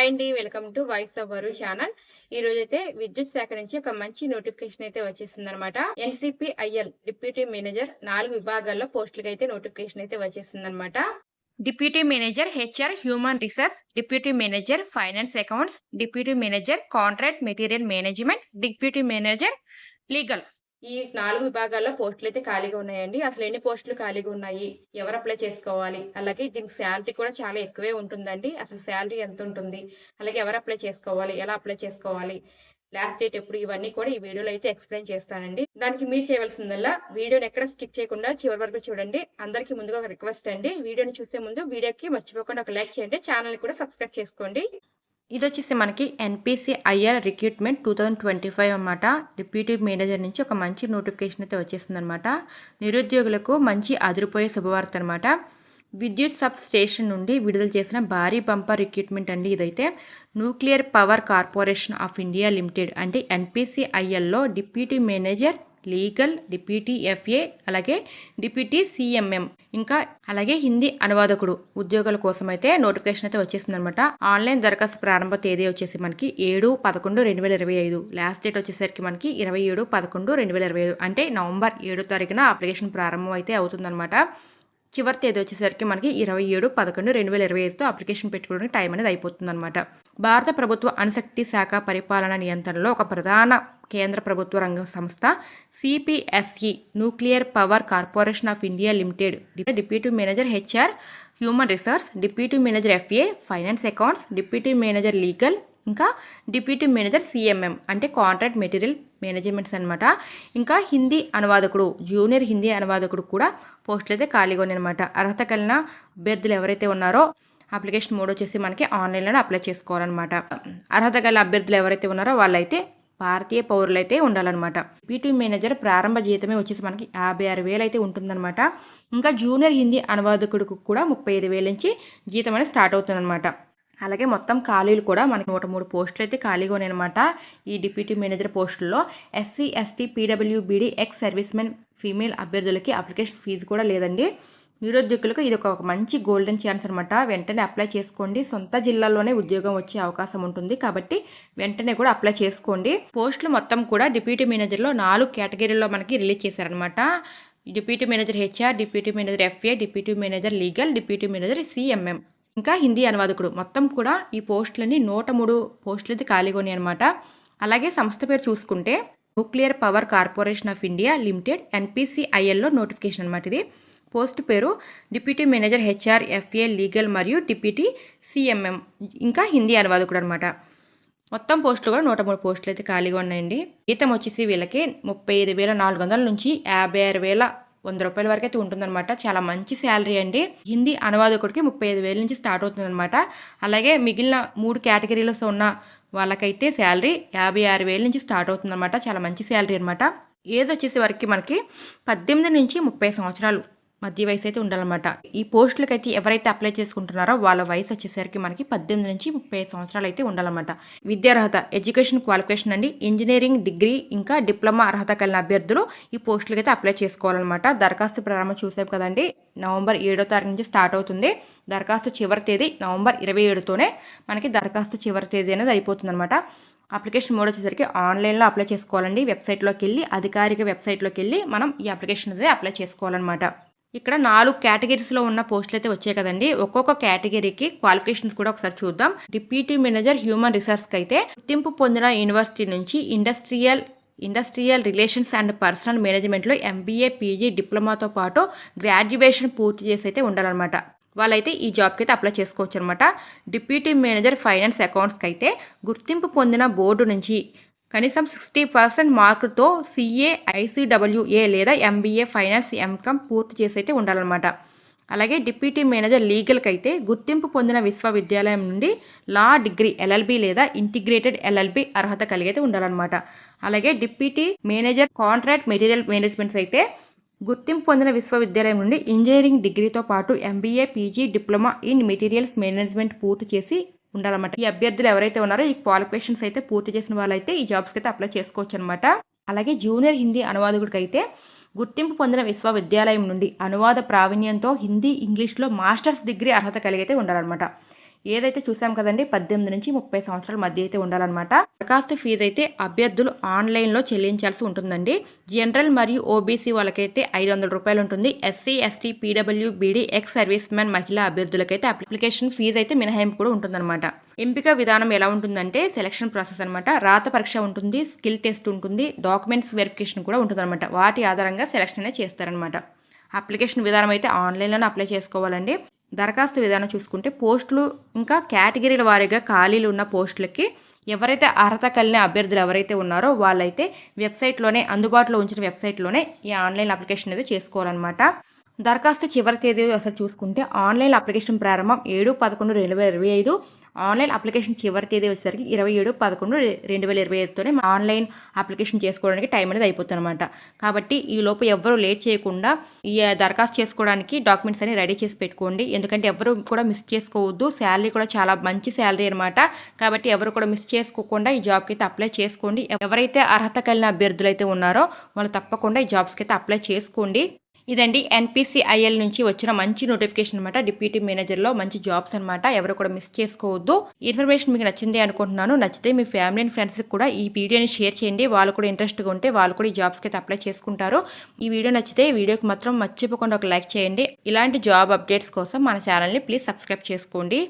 Hi అండి welcome to voice of Varu channel. ఈ రోజు అయితే విద్యుత్ శాఖ నుంచి ఒక మంచి నోటిఫికేషన్ అయితే వచ్చేసింది అనమాట ఎన్సిపిఐఎల్ డిప్యూటీ మేనేజర్ నాలుగు విభాగాల్లో పోస్టులకు అయితే నోటిఫికేషన్ అయితే వచ్చేసింది అనమాట deputy manager HR human resource deputy manager finance accounts deputy manager contract material management deputy manager legal ఈ నాలుగు విభాగాల్లో పోస్టులు అయితే ఖాళీగా ఉన్నాయండి. అసలు ఎన్ని పోస్టులు ఖాళీగా ఉన్నాయి? ఎవరు అప్లై చేసుకోవాలి? అలాగే దీనికి శాలరీ కూడా చాలా ఎక్కువే ఉంటుందండి. అసలు శాలరీ ఎంత ఉంటుంది? అలాగే ఎవరు అప్లై చేసుకోవాలి? ఎలా అప్లై చేసుకోవాలి? లాస్ట్ డేట్ ఎప్పుడు? ఇవన్నీ కూడా ఈ వీడియోలో అయితే ఎక్స్ప్లెయిన్ చేస్తానండి. దానికి మీరు చేయవలసిందల్లా వీడియోని ఎక్కడ స్కిప్ చేయకుండా చివరి వరకు చూడండి. అందరికీ ముందుగా ఒక రిక్వెస్ట్ అండి. వీడియోని చూసే ముందు వీడియోకి మర్చిపోకుండా ఒక లైక్ చేయండి. ఛానల్ కూడా సబ్స్క్రైబ్ చేసుకోండి. ఇది వచ్చేసి మనకి NPC IR recruitment two thousand twenty five అనమాట డిప్యూటీ మేనేజర్ నుంచి ఒక మంచి నోటిఫికేషన్ అయితే వచ్చేసింది అనమాట నిరుద్యోగులకు మంచి అదిరిపోయే శుభవార్త అనమాట విద్యుత్ సబ్ స్టేషన్ నుండి విడుదల చేసిన భారీ బంపర్ రిక్రూట్మెంట్ అండి ఇదైతే. Nuclear power corporation of India limited అంటే ఎన్పిసిఐఎల్లో deputy manager legal deputy FA అలాగే డిప్యూటీ సిఎంఎం ఇంకా అలాగే హిందీ అనువాదకుడు ఉద్యోగాల కోసం అయితే నోటిఫికేషన్ అయితే వచ్చేసింది అనమాట ఆన్లైన్ దరఖాస్తు ప్రారంభ తేదీ వచ్చేసి మనకి ఏడు పదకొండు రెండు వేల ఇరవై ఐదు. లాస్ట్ డేట్ వచ్చేసరికి మనకి ఇరవై ఏడు పదకొండు రెండు వేల ఇరవై ఐదు. అంటే నవంబర్ ఏడో తారీఖున అప్లికేషన్ ప్రారంభం అయితే అవుతుందన్నమాట. చివరి తేదీ వచ్చేసరికి మనకి ఇరవై ఏడు పదకొండు రెండు వేల ఇరవై ఐదుతో అప్లికేషన్ పెట్టుకోవడానికి టైం అనేది అయిపోతుందన్నమాట. భారత ప్రభుత్వ అణుశక్తి శాఖ పరిపాలన నియంత్రణలో ఒక ప్రధాన కేంద్ర ప్రభుత్వ రంగ సంస్థ CPSE nuclear power corporation of India limited deputy manager HR human resource deputy manager FA finance accounts deputy manager legal ఇంకా డిప్యూటీ మేనేజర్ సిఎంఎం అంటే కాంట్రాక్ట్ మెటీరియల్ మేనేజ్మెంట్స్ అనమాట ఇంకా హిందీ అనువాదకుడు జూనియర్ హిందీ అనువాదకుడు కూడా పోస్టులు అయితే ఖాళీగా ఉన్నాయన్నమాట. అర్హత కలిగిన అభ్యర్థులు ఎవరైతే ఉన్నారో అప్లికేషన్ మోడ్ వచ్చేసి మనకి ఆన్లైన్లోనే అప్లై చేసుకోవాలన్నమాట. అర్హత గల అభ్యర్థులు ఎవరైతే ఉన్నారో వాళ్ళైతే భారతీయ పౌరులు అయితే ఉండాలన్నమాట. పీటీ మేనేజర్ ప్రారంభ జీతమే వచ్చేసి మనకి యాభై ఆరు వేలు అయితే ఉంటుందన్నమాట. ఇంకా జూనియర్ హిందీ అనువాదకుడికి కూడా ముప్పై ఐదు వేల నుంచి జీతం అనేది స్టార్ట్ అవుతుందన్నమాట. అలాగే మొత్తం ఖాళీలు కూడా మనకి నూట మూడు పోస్టులు అయితే ఖాళీగా ఉన్నాయన్నమాట ఈ డిప్యూటీ మేనేజర్ పోస్టుల్లో SC ST PWBD ex service men female అభ్యర్థులకి అప్లికేషన్ ఫీజు కూడా లేదండి. నిరుద్యోగులకు ఇది ఒక మంచి గోల్డెన్ ఛాన్స్ అనమాట వెంటనే అప్లై చేసుకోండి. సొంత జిల్లాలోనే ఉద్యోగం వచ్చే అవకాశం ఉంటుంది కాబట్టి వెంటనే కూడా అప్లై చేసుకోండి. పోస్టులు మొత్తం కూడా డిప్యూటీ మేనేజర్లో నాలుగు కేటగిరీల్లో మనకి రిలీజ్ చేశారనమాట deputy manager HR deputy manager FA deputy manager legal deputy manager CMM. ఇంకా హిందీ అనువాదకుడు. మొత్తం కూడా ఈ పోస్టులని నూట మూడు పోస్టులు అయితే ఖాళీగా ఉన్నాయి అనమాట అలాగే సంస్థ పేరు చూసుకుంటే nuclear power corporation of India limited ఎన్పిసిఐఎల్లో notification అనమాట ఇది. పోస్ట్ పేరు deputy manager HR FA legal మరియు డిప్యూటీ సిఎంఎం. ఇంకా హిందీ అనువాదకుడు అనమాట మొత్తం పోస్టులు కూడా నూట మూడు పోస్టులు అయితే ఖాళీగా ఉన్నాయండి. జీతం వచ్చేసి వీళ్ళకి ముప్పై ఐదు వేల నాలుగు వందల నుంచి యాభై ఆరు వేల వంద రూపాయల వరకు అయితే ఉంటుందన్నమాట చాలా మంచి శాలరీ అండి. హిందీ అనువాదకుడికి ముప్పై ఐదు వేల నుంచి స్టార్ట్ అవుతుందన్నమాట. అలాగే మిగిలిన మూడు కేటగిరీలో ఉన్న వాళ్ళకైతే శాలరీ యాభై ఆరు వేల నుంచి స్టార్ట్ అవుతుందన్నమాట. చాలా మంచి శాలరీ అనమాట ఏజ్ వచ్చేసి వరకు మనకి పద్దెనిమిది నుంచి ముప్పై సంవత్సరాలు. మధ్య వయసు అయితే ఉండాలన్నమాట. ఈ పోస్టులకు అయితే ఎవరైతే అప్లై చేసుకుంటున్నారో వాళ్ళ వయసు వచ్చేసరికి మనకి పద్దెనిమిది నుంచి ముప్పై సంవత్సరాలు అయితే ఉండాలన్నమాట. విద్యార్హత ఎడ్యుకేషన్ క్వాలిఫికేషన్ అండి. ఇంజనీరింగ్ డిగ్రీ ఇంకా డిప్లొమా అర్హత కలిగిన అభ్యర్థులు ఈ పోస్టులకు అయితే అప్లై చేసుకోవాలన్నమాట. దరఖాస్తు ప్రారంభం చూసాం కదండి నవంబర్ ఏడో తారీఖు నుంచి స్టార్ట్ అవుతుంది. దరఖాస్తు చివరి తేదీ నవంబర్ ఇరవై ఏడుతోనే మనకి దరఖాస్తు చివరి తేదీ అనేది అయిపోతుంది అనమాట అప్లికేషన్ మోడ్ వచ్చేసరికి ఆన్లైన్లో అప్లై చేసుకోవాలండి. వెబ్సైట్లోకి వెళ్ళి అధికారిక వెబ్సైట్లోకి వెళ్ళి మనం ఈ అప్లికేషన్ అనేది అప్లై చేసుకోవాలన్నమాట. ఇక్కడ నాలుగు కేటగిరీస్లో ఉన్న పోస్టులు అయితే వచ్చాయి కదండి. ఒక్కొక్క కేటగిరీకి క్వాలిఫికేషన్స్ కూడా ఒకసారి చూద్దాం. డిప్యూటీ మేనేజర్ హ్యూమన్ రిసోర్స్కి అయితే గుర్తింపు పొందిన యూనివర్సిటీ నుంచి industrial industrial relations and personnel మేనేజ్మెంట్లో ఎంబీఏ పీజీ డిప్లొమాతో పాటు గ్రాడ్యుయేషన్ పూర్తి చేసి అయితే ఉండాలన్నమాట. వాళ్ళైతే ఈ జాబ్కి అయితే అప్లై చేసుకోవచ్చు అనమాట డిప్యూటీ మేనేజర్ ఫైనాన్స్ అకౌంట్స్కి అయితే గుర్తింపు పొందిన బోర్డు నుంచి కనీసం సిక్స్టీ పర్సెంట్ మార్కుతో సిఏ ఐసీడబ్ల్యూఏ లేదా ఎంబీఏ ఫైనాన్స్ ఎంకామ్ పూర్తి చేసి అయితే ఉండాలన్నమాట. అలాగే డిప్యూటీ మేనేజర్ లీగల్కి అయితే గుర్తింపు పొందిన విశ్వవిద్యాలయం నుండి లా డిగ్రీ ఎల్ఎల్బి లేదా ఇంటిగ్రేటెడ్ ఎల్ఎల్బి అర్హత కలిగి ఉండాలన్నమాట. అలాగే deputy manager contract material managements అయితే గుర్తింపు పొందిన విశ్వవిద్యాలయం నుండి ఇంజనీరింగ్ డిగ్రీతో పాటు MBA PG diploma in materials management పూర్తి చేసి ఉండాలన్నమాట. ఈ అభ్యర్థులు ఎవరైతే ఉన్నారో ఈ క్వాలిఫికేషన్స్ అయితే పూర్తి చేసిన వాళ్ళైతే ఈ జాబ్స్కి అయితే అప్లై చేసుకోవచ్చు అనమాట అలాగే జూనియర్ హిందీ అనువాదకుడికైతే గుర్తింపు పొందిన విశ్వవిద్యాలయం నుండి అనువాద ప్రావీణ్యంతో హిందీ ఇంగ్లీష్లో మాస్టర్స్ డిగ్రీ అర్హత కలిగితే ఉండాలన్నమాట. ఏదైతే చూసాం కదండి పద్దెనిమిది నుంచి ముప్పై సంవత్సరాల మధ్య అయితే ఉండాలన్నమాట. దరఖాస్తు ఫీజు అయితే అభ్యర్థులు ఆన్లైన్లో చెల్లించాల్సి ఉంటుందండి. జనరల్ మరియు ఓబీసీ వాళ్ళకైతే ఐదు వందల రూపాయలు ఉంటుంది. SC ST PW BD ex service man మహిళా అభ్యర్థులకైతే అప్లికేషన్ ఫీజు అయితే మినహాయింపు కూడా ఉంటుందన్నమాట. ఎంపిక విధానం ఎలా ఉంటుందంటే సెలక్షన్ ప్రాసెస్ అనమాట రాత పరీక్ష ఉంటుంది స్కిల్ టెస్ట్ ఉంటుంది డాక్యుమెంట్స్ వెరిఫికేషన్ కూడా ఉంటుందన్నమాట. వాటి ఆధారంగా సెలక్షన్ అనేది చేస్తారనమాట అప్లికేషన్ విధానం అయితే ఆన్లైన్లోనే అప్లై చేసుకోవాలండి. దరఖాస్తు విధానం చూసుకుంటే పోస్టులు ఇంకా కేటగిరీల వారీగా ఖాళీలు ఉన్న పోస్టులకి ఎవరైతే అర్హత కలిగిన అభ్యర్థులు ఎవరైతే ఉన్నారో వాళ్ళైతే వెబ్సైట్లోనే అందుబాటులో ఉంచిన వెబ్సైట్లోనే ఈ ఆన్లైన్ అప్లికేషన్ అనేది చేసుకోవాలన్నమాట. దరఖాస్తు చివరి తేదీ అసలు చూసుకుంటే ఆన్లైన్ అప్లికేషన్ ప్రారంభం ఏడు పదకొండు రెండు వేల ఇరవై ఐదు ఆన్లైన్ అప్లికేషన్ చివరి తేదీ వచ్చేసరికి ఇరవై ఏడు పదకొండు రెండు వేల ఇరవై ఐదుతోనే ఆన్లైన్ అప్లికేషన్ చేసుకోవడానికి టైం అనేది అయిపోతుంది అనమాట కాబట్టి ఈ లోపు ఎవరు లేట్ చేయకుండా ఈ దరఖాస్తు చేసుకోవడానికి డాక్యుమెంట్స్ అన్ని రెడీ చేసి పెట్టుకోండి. ఎందుకంటే ఎవరు కూడా మిస్ చేసుకోవద్దు. శాలరీ కూడా చాలా మంచి శాలరీ అనమాట కాబట్టి ఎవరు కూడా మిస్ చేసుకోకుండా ఈ జాబ్కి అయితే అప్లై చేసుకోండి. ఎవరైతే అర్హత కలిగిన అభ్యర్థులు అయితే ఉన్నారో వాళ్ళు తప్పకుండా ఈ జాబ్స్కి అయితే అప్లై చేసుకోండి. ఇదండి ఎన్పిసిఐఎల్ నుంచి వచ్చిన మంచి నోటిఫికేషన్ అనమాట డిప్యూటీ మేనేజర్లో మంచి జాబ్స్ అనమాట ఎవరు కూడా మిస్ చేసుకోవద్దు. ఇన్ఫర్మేషన్ మీకు నచ్చింది అనుకుంటున్నాను. నచ్చితే మీ ఫ్యామిలీ అండ్ ఫ్రెండ్స్కి కూడా ఈ వీడియోని షేర్ చేయండి. వాళ్ళు కూడా ఇంట్రెస్ట్గా ఉంటే వాళ్ళు కూడా ఈ జాబ్స్కి అయితే అప్లై చేసుకుంటారు. ఈ వీడియో నచ్చితే ఈ వీడియోకి మాత్రం మర్చిపోకుండా ఒక లైక్ చేయండి. ఇలాంటి జాబ్ అప్డేట్స్ కోసం మన ఛానల్ని ప్లీజ్ సబ్స్క్రైబ్ చేసుకోండి.